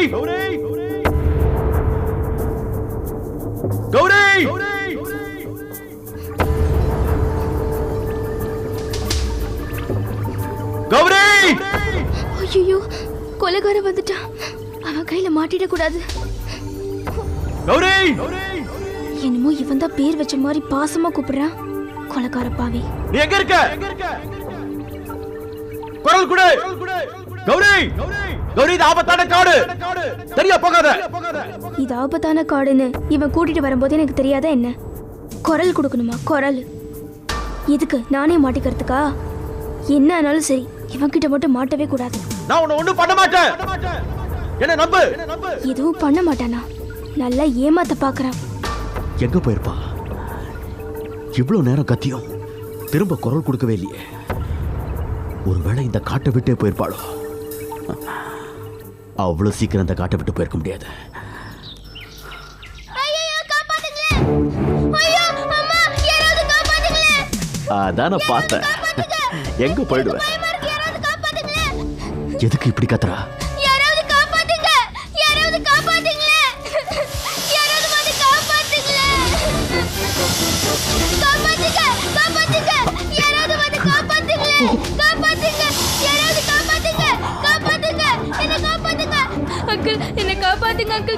கௌரி கௌரி கௌரி கௌரி ஐயோ கொலைகாரன் வந்துட்டான். அவன் கையில மாட்டிட கூடாது கௌரி என்னமோ இவன் தான் பேர் வச்ச மாதிரி பாசமா கூப்பிடுறான். கொலைகார பாவி. நீ எங்க இருக்க? குரல் கொடு! கௌரி! கௌரி இது ஆபத்தான காடு! சரியா போகாத! இது ஆபத்தான காடுன்னு இவன் கூட்டிட்டு வரும்போது எனக்கு தெரியாதா என்ன? குரல் கொடுக்கணுமா? குரல். எதுக்கு? நானே மாட்டிக்கிறதுக்கா? என்ன ஆனாலும் சரி இவன் கிட்ட மட்டும் மாட்டவே கூடாது. நான் உன்னை ஒண்ணும் பண்ண மாட்டேன்! என்ன நம்பு! எதுவும் பண்ண மாட்டானா? நல்லா ஏமாத்த பாக்குறான். எங்க போயிருப்பா? இவ்வளவு நேரம் கத்தியும் திரும்ப குரல் கொடுக்கவே இல்லையே. ஒருவேளை இந்த காட்டை விட்டே போயிருப்பாளோ? அவ்வளவு சீக்கிரம் இந்த காட்டை விட்டு போயிருக்க முடியாது. அதான் நான் பார்த்தேன். எங்க போயிடுவேன் எதுக்கு இப்படி கத்துறா?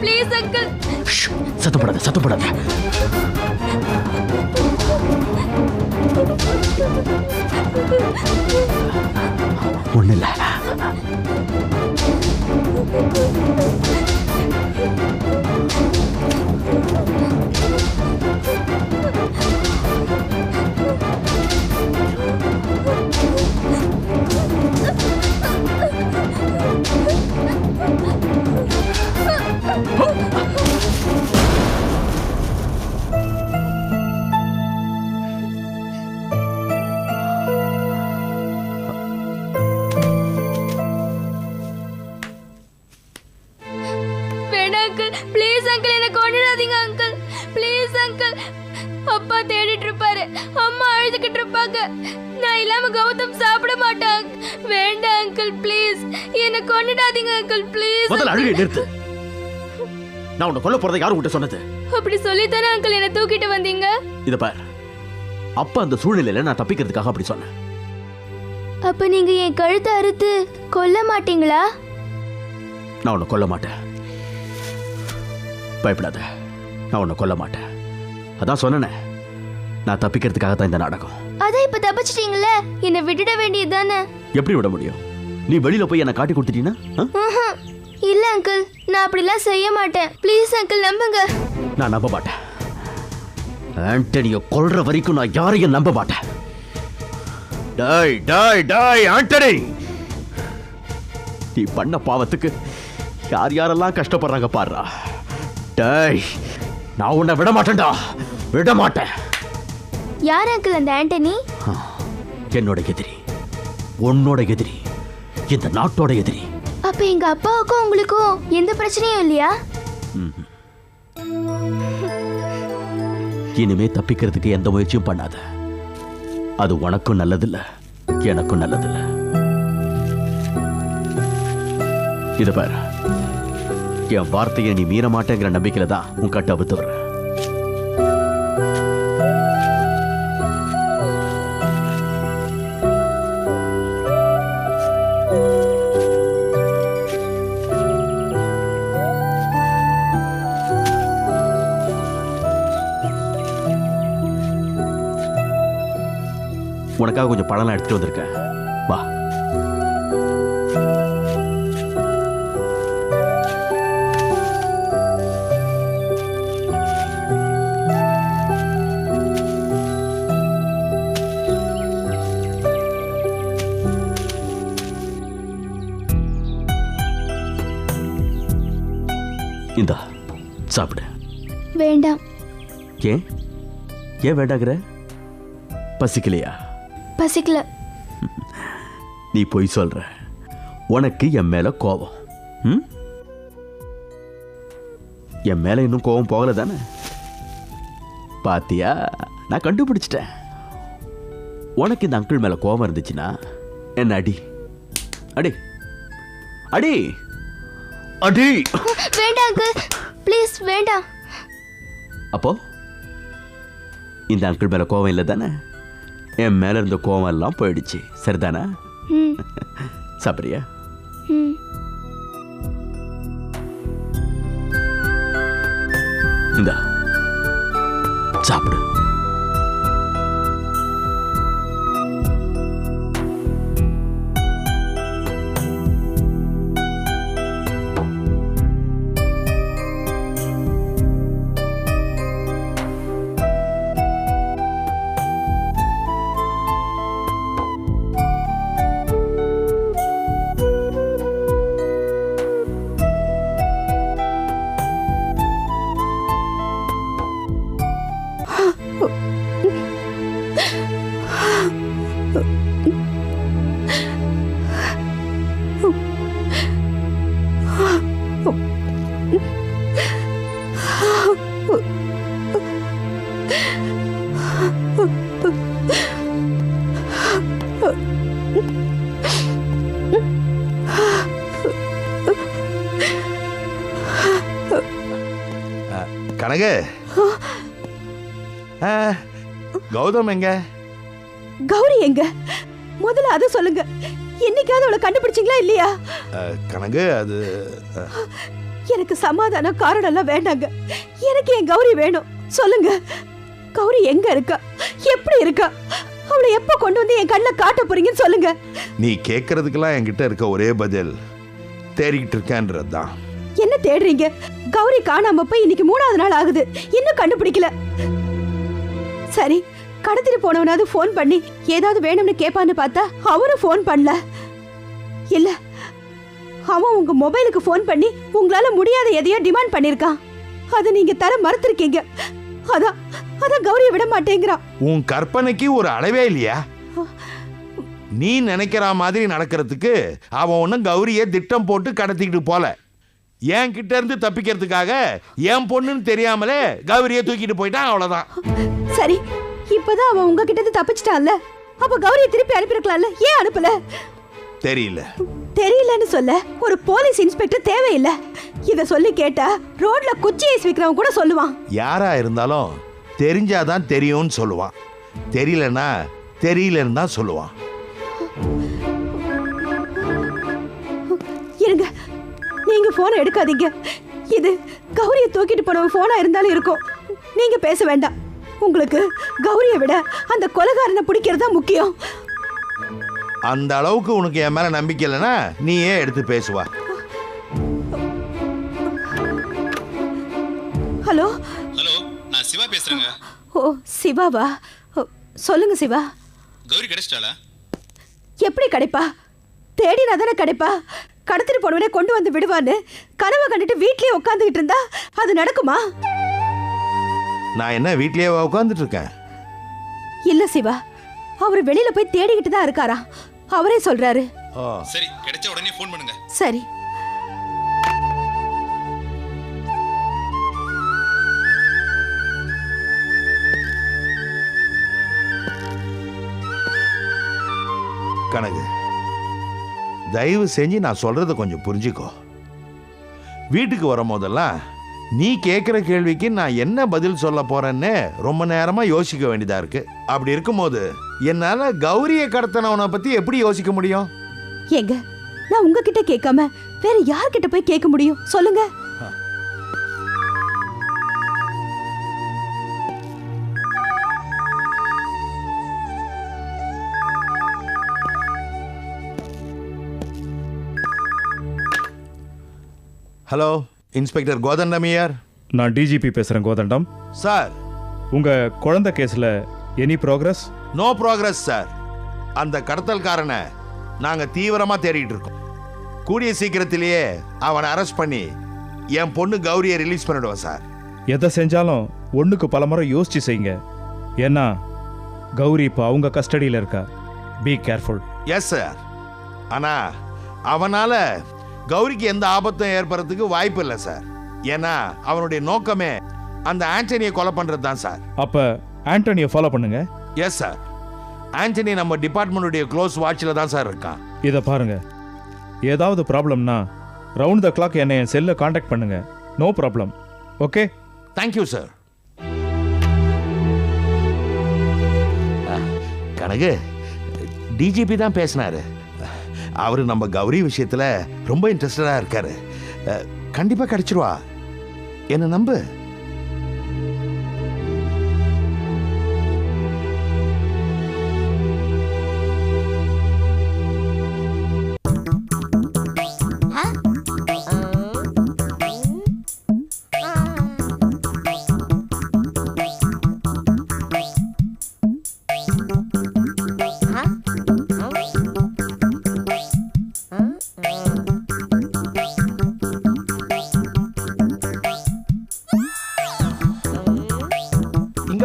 प्लीज़ अंकल सतों पड़ा था पड़ा था அங்கிள். அப்பா தேடிட்டு இருப்பாரு. அம்மா அழுதுகிட்டு இருப்பாங்க. நான் இல்லாம கௌதம் சாப்பிட மாட்டான். வேண்டாம் அங்கிள் ப்ளீஸ் என்ன கொண்டுடாதீங்க அங்கிள் ப்ளீஸ் முதல்ல அழுகை நிறுத்து. நான் உன்னை கொல்ல போறதை யாரும் உன்கிட்ட சொன்னது? அப்படி சொல்லித்தானே அங்கிள் என்ன தூக்கிட்டு வந்தீங்க? இத பார். அப்ப அந்த சூழ்நிலையில நான் தப்பிக்கிறதுக்காக அப்படி சொன்னேன். அப்ப நீங்க என் கழுத்தை அறுத்து கொல்ல மாட்டீங்களா? நான் உன்னை கொல்ல மாட்டேன். பயப்படாத. நான் உன்னை கொல்ல மாட்டேன். அதான் சொன்னேனே. நான் தப்பிக்கிறதுக்காக தான் இந்த நாடகம். அதான் இப்ப தப்பிச்சிட்டீங்களே? என்ன விட்டுட வேண்டியதுதானே? எப்படி விட முடியும்? நீ வெளியில போய் என்னை காட்டி கொடுத்துட்டீங்கன்னா? இல்ல அங்கிள் நான் அப்படிலாம் செய்ய மாட்டேன். ப்ளீஸ் அங்கிள் நம்புங்க. நான் நம்ப மாட்டேன். ஆண்டனிய கொல்ற வரைக்கும் நான் யாரையும் நம்ப மாட்டேன். டாய் டாய் டாய் ஆண்டனி! நீ பண்ண பாவத்துக்கு யார் யாரெல்லாம் கஷ்டப்படுறாங்க பாருடா. டாய் நான் உன்னை விட மாட்டேன்டா விட மாட்டேன் யார் அங்கிள் அந்த ஆண்டனி? என்னோட எதிரி. உன்னோட எதிரி. இந்த நாட்டோட எதிரி. அப்ப எங்க அப்பாவுக்கும் உங்களுக்கும் எந்த பிரச்சனையும் இல்லையா? இனிமே தப்பிக்கிறதுக்கு எந்த முயற்சியும் பண்ணாத. அது உனக்கும் நல்லதில்ல எனக்கும் நல்லதில்ல. இத பாரு. என் வார்த்தையை நீ மீற மாட்டேங்கிற நம்பிக்கையில தான் உன் கட்ட அவுத்து உனக்காக கொஞ்சம் பழம்லாம் எடுத்துட்டு வந்திருக்கேன். வா. சாப்பிடு. வேண்டாம். ஏன்? ஏன் வேண்டாங்கிற? பசிக்கலையா? பசிக்கல. நீ பொய் சொல்ற. உனக்கு என் மேல கோபம். ம்? என் மேல இன்னும் கோபம் போகல தானே பாத்தியா? நான் கண்டுபிடிச்சிட்டேன். உனக்கு இந்த அங்கிள் மேல கோபம் இருந்துச்சுன்னா என்ன அடி? அடி. அடி. அடி வேண்டாம் ப்ளீஸ் வேண்டாம் அப்போ இந்த அங்கிள் மேல கோவம் இல்லை தானே என் மேல இருந்த கோவம் எல்லாம் போயிடுச்சு. சரிதானே? சாப்பிட்றியா ம். இந்த சாப்பிடு. கனகு. ஆ, கௌதம் எங்க? கௌரி எங்க? முதல்ல அதை சொல்லுங்க. என்னைக்காவது அவளை கண்டுபிடிச்சீங்களா இல்லையா? கனகு அது எனக்கு சமாதானம் காரணம் எல்லாம் வேண்டாங்க. எனக்கு என் கௌரி வேணும். சொல்லுங்க. கௌரி எங்க இருக்கா? எப்படி இருக்கா? அவளை எப்ப கொண்டு வந்து என் கண்ணில் காட்ட போறீங்கன்னு சொல்லுங்க. நீ கேட்கறதுக்கெல்லாம் என்கிட்ட இருக்க ஒரே பதில் தேடிக்கிட்டு இருக்கேன்றது தான் என்ன தேடுறீங்க? கௌரி காணாம போய் இன்னைக்கு மூணாவது நாள் ஆகுது. இன்னும் கண்டுபிடிக்கல. சரி கடத்திட்டு போனவனாவது ஃபோன் பண்ணி ஏதாவது வேணும்னு கேட்பான்னு பார்த்தா அவரும் ஃபோன் பண்ணல. இல்ல அவன் உங்க மொபைலுக்கு ஃபோன் பண்ணி உங்களால முடியாத எதையோ டிமாண்ட் பண்ணிருக்கான். அதை நீங்க தர மறுத்திருக்கீங்க. அதான் அதான் கௌரியை விட மாட்டேங்கிறான். உன் கற்பனைக்கு ஒரு அளவே இல்லையா? நீ நினைக்கிற மாதிரி நடக்கிறதுக்கு அவன் ஒன்றும் கௌரியை திட்டம் போட்டு கடத்திக்கிட்டு போல. என் கிட்ட இருந்து தப்பிக்கிறதுக்காக என் பொண்ணுன்னு தெரியாமலே கௌரியை தூக்கிட்டு போயிட்டான் அவ்வளவுதான். சரி இப்பதான் அவன் உங்ககிட்ட இருந்து தப்பிச்சிட்டான்ல? அப்ப கௌரியை திருப்பி அனுப்பியிருக்கலாம்ல? ஏன் அனுப்பல? தெரியல. தெரியலன்னு சொல்ல ஒரு போலீஸ் இன்ஸ்பெக்டர் தேவையில்லை. இத சொல்லி கேட்டா ரோட்ல குச்சி ஐஸ் விக்கிறவன் கூட சொல்லுவான். யாரா இருந்தாலும் தெரிஞ்சாதான் தெரியும்னு சொல்லுவான். தெரியலன்னா தெரியலன்னு தான் சொல்லுவான். நீங்க போனை எடுக்காதீங்க. இது கௌரியை தூக்கிட்டு போனவன் போனா இருந்தாலும் இருக்கும். நீங்க பேச வேண்டாம். உங்களுக்கு கௌரியை விட அந்த கொலகாரனை பிடிக்கிறது தான் முக்கியம். அந்த அளவுக்கு உனக்கு என் மேல நம்பிக்கை இல்லைன்னா நீயே எடுத்து பேசுவா. ஹலோ? ஹலோ நான் சிவா பேசுறேங்க. ஓ சிவாவா? சொல்லுங்க சிவா. கௌரி கிடைச்சிட்டாளா? எப்படி கிடைப்பா? தேடினா தானே கிடைப்பா? கடத்திட்டு போனவனே கொண்டு வந்து விடுவான்னு கனவை கண்டுட்டு வீட்லயே உட்காந்துக்கிட்டு இருந்தா அது நடக்குமா? நான் என்ன வீட்லயே உட்காந்துட்டு இருக்கேன்? இல்ல சிவா அவர் வெளியில போய் தேடிக்கிட்டு தான் இருக்காரா? அவரே சொல்றாரு. ஓ சரி கிடைச்ச உடனே ஃபோன் பண்ணுங்க. சரி. கனகு தயவு செஞ்சு நான் சொல்றத கொஞ்சம் புரிஞ்சுக்கோ. வீட்டுக்கு வரும் போதெல்லாம் நீ கேட்குற கேள்விக்கு நான் என்ன பதில் சொல்ல போறேன்னு ரொம்ப நேரமா யோசிக்க வேண்டியதா இருக்கு. அப்படி இருக்கும்போது என்னால கௌரியை கடத்தினவனை பத்தி எப்படி யோசிக்க முடியும்? ஏங்க நான் உங்ககிட்ட கேட்காம வேற யார்கிட்ட போய் கேட்க முடியும்? சொல்லுங்க. ஹலோ இன்ஸ்பெக்டர் கோதண்டமியார் நான் டிஜிபி பேசுகிறேன் கோதண்டம் சார் உங்கள் குழந்தை கேஸில் any progress no progress sir அந்த கடத்தல்காரனை நாங்க தீவிரமா தேடிட்டு இருக்கோம். கூடிய சீக்கிரத்திலேயே அவனை அரெஸ்ட் பண்ணி என் பொண்ணு கௌரியை ரிலீஸ் பண்ணிடுவோம் சார் எதை செஞ்சாலும் ஒன்றுக்கு பல முறை யோசிச்சு செய்யுங்க. ஏன்னா கௌரி இப்போ அவங்க கஸ்டடியில் இருக்கா? பி கேர்ஃபுல் எஸ் சார் ஆனா அவனால கௌரிக்கு எந்த ஆபத்தும் ஏற்படுறதுக்கு வாய்ப்பு இல்லை சார். ஏன்னா அவனுடைய நோக்கமே அந்த ஆண்டனியை கொலை பண்றது தான் சார். அப்போ ஆண்டனியை ஃபாலோ பண்ணுங்க. எஸ் சார் ஆண்டனி நம்ம டிபார்ட்மெண்ட்டுடைய க்ளோஸ் வாட்சில் தான் சார் இருக்கான். இதை பாருங்க. ஏதாவது ப்ராப்ளம்னா ரவுண்ட் த கிளாக் என்னை என் செல்லை காண்டாக்ட் பண்ணுங்க. No problem okay thank you sir Kanagu DGP தான் பேசினாரு. அவர் நம்ம கௌரி விஷயத்துல ரொம்ப இன்ட்ரெஸ்டடா இருக்காரு. அஹ், கண்டிப்பா கிடைச்சிருவா. என்ன நம்பு?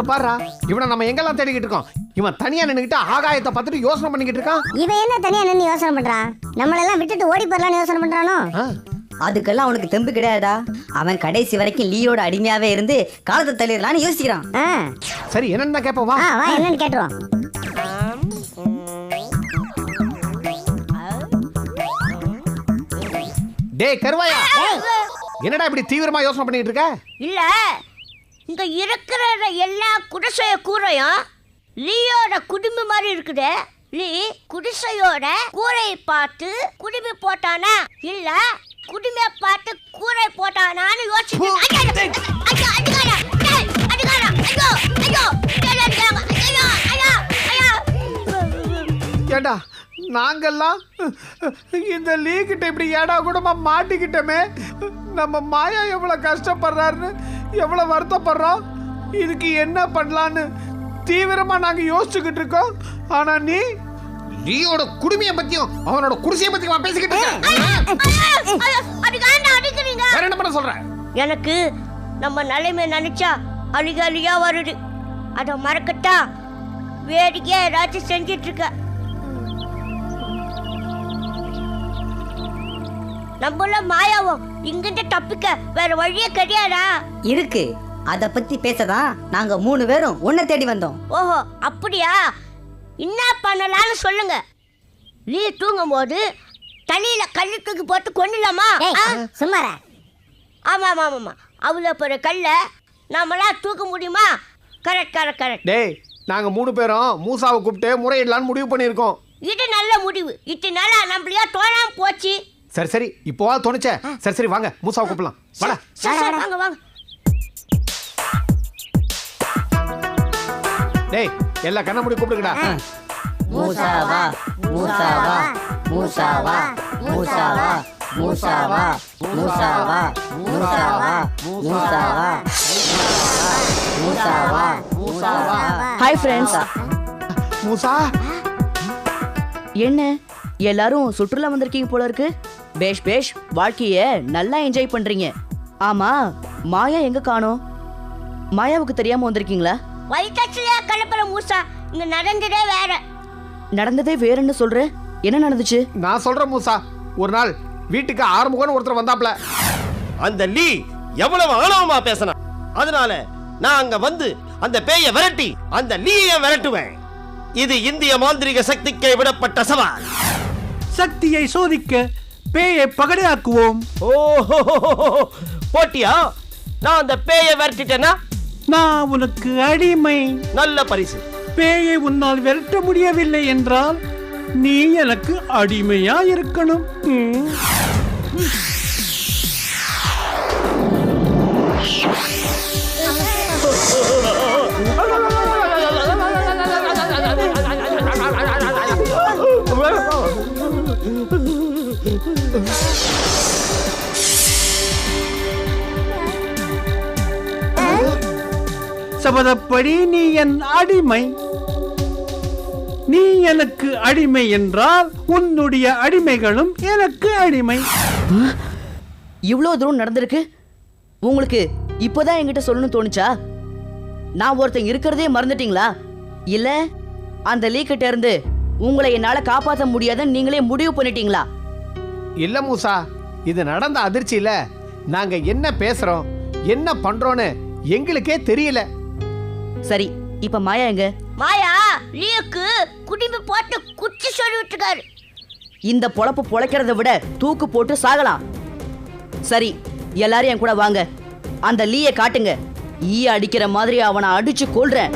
இங்க பாருடா இவனை நம்ம எங்கெல்லாம் தேடிக்கிட்டு இருக்கோம்? இவன் தனியா நின்னுக்கிட்டு ஆகாயத்தை பார்த்துட்டு யோசனை பண்ணிக்கிட்டு இருக்கான். இவன் என்ன தனியா நின்று யோசனை பண்றான் நம்மளெல்லாம் விட்டுட்டு ஓடி போறலாம்னு யோசனை பண்றானோ? அதுக்கெல்லாம் அவனுக்கு தெம்பு கிடையாதா அவன் கடைசி வரைக்கும் லீயோட அடிமையாவே இருந்து காலத்தை தள்ளிடலான்னு யோசிக்கிறான். சரி என்னன்னு தான் கேட்போம் வா. என்னன்னு கேட்டுருவோம். டேய் கருவாயா? என்னடா இப்படி தீவிரமா யோசனை பண்ணிட்டு இருக்க? இல்ல. இங்க இருக்கிற எல்லா குடிசைய கூரையும் லீயோட குடும்பம் மாதிரி இருக்குது. லீ குடிசையோட கூரையை பார்த்து குடுமி போட்டானா? இல்ல குடுமைய பார்த்து கூரை போட்டானான்னு யோசிச்சு. ஏண்டா நாங்கெல்லாம் இந்த லீக்கிட்ட இப்படி ஏடா கூடமா மாட்டிக்கிட்டோமே. நம்ம மாயா எவ்வளவு கஷ்டப்படுறாருன்னு எவ்வளவு வருத்தப்படுறோம் இதுக்கு என்ன பண்ணலான்னு தீவிரமா நாங்க யோசிச்சுக்கிட்டு இருக்கோம். ஆனா நீ? லீயோட குடுமையை பத்தியும் அவனோட குடிசையை பத்தியும் பேசிக்கிட்டு இருக்க வேற என்ன பண்ண சொல்ற? எனக்கு நம்ம நிலைமை நினைச்சா அழுக அழுகா வருது. அதை மறக்கட்டா வேடிக்கையா ஏதாச்சும் செஞ்சிட்டு இருக்க. நம்மள மாயாவும் இங்கிருந்து தப்பிக்க வேற வழியே கிடையாதா? இருக்கு. அத பத்தி பேசதான் நாங்க மூணு பேரும் உன்னை தேடி வந்தோம். ஓஹோ அப்படியா? என்ன பண்ணலாம்னு சொல்லுங்க. நீ தூங்கும் போது தலையில கல்லு தூக்கி போட்டு கொண்டுலாமா? சும்மாரா ஆமா ஆமா ஆமா அவ்வளோ பெரிய கல்லை நம்மளாம் தூக்க முடியுமா? கரெக்ட் கரெக்ட் கரெக்ட் டேய் நாங்க மூணு பேரும் மூசாவை கூப்பிட்டு முறையிடலான்னு முடிவு பண்ணியிருக்கோம். இது நல்ல முடிவு. நாளா நம்மளையா தோணாம போச்சு. சரி சரி. இப்போவா தோணுச்சே? சரி சரி வாங்க. மூசாவை கூப்பிடலாம். வாடா. வாங்க வாங்க. டேய் எல்லா கண்ண முடி கூப்பிடுங்கடா. மூசாவா மூசாவா மூசாவா மூசாவா மூசாவா மூசாவா மூசாவா மூசாவா மூசாவா மூசாவா. ஹாய் ஃப்ரெண்ட்ஸ் மூசா? என்ன? எல்லாரும் சுற்றுலா வந்திருக்கீங்க போல இருக்கு. பேஷ் பேஷ் வாழ்க்கைய நல்லா என்ஜாய் பண்றீங்க. ஆமா மாயா எங்க காணோம்? மாயாவுக்கு தெரியாம வந்திருக்கீங்களா? வயிற்றுலயா கிளப்புற மூசா இங்க நடந்ததே வேற. நடந்ததே வேறன்னு சொல்ற? என்ன நடந்துச்சு? நான் சொல்றேன் மூசா ஒரு நாள் வீட்டுக்கு ஆறுமுகன்னு ஒருத்தர் வந்தாப்ல. அந்த லீ எவ்வளவு ஆணவமா பேசினான் அதனால நான் அங்க வந்து அந்த பேயை விரட்டி அந்த லீயை விரட்டுவேன். இது இந்திய மாந்திரிக சக்திக்கு விடப்பட்ட சவால். சக்தியை சோதிக்க பேயை பகடையாக்குவோம். ஓஹோ போட்டியா? நான் அந்த பேயை விரட்டிட்டேன்னா நான் உனக்கு அடிமை. நல்ல பரிசு. பேயை உன்னால் விரட்ட முடியவில்லை என்றால் நீ எனக்கு அடிமையா இருக்கணும். ம். சபதப்படி நீ என் அடிமை. நீ எனக்கு அடிமை என்றால் உன்னுடைய அடிமைகளும் எனக்கு அடிமை. இவ்வளோ தூரம் நடந்திருக்கு? உங்களுக்கு இப்போதான் என்கிட்ட சொல்லணும்னு தோணுச்சா? நான் ஒருத்தன் இருக்கிறதே மறந்துட்டீங்களா? இல்ல அந்த லீக்கிட்ட இருந்து உங்களை என்னால காப்பாற்ற முடியாதுன்னு நீங்களே முடிவு பண்ணிட்டீங்களா? இல்ல மூசா இது நடந்த அதிர்ச்சியில நாங்க என்ன பேசுறோம் என்ன பண்றோம்னு எங்களுக்கே தெரியல. சரி இப்ப மாயா எங்க? மாயா லியோக்கு குடிமை போட்டு குச்சி சொல்லி விட்டுருக்காரு இந்த பொழப்பு பொழைக்கிறத விட தூக்கு போட்டு சாகலாம். சரி எல்லாரும் என் கூட வாங்க. அந்த லீயை காட்டுங்க. ஈய அடிக்கிற மாதிரி அவனை அடிச்சு கொல்றேன்.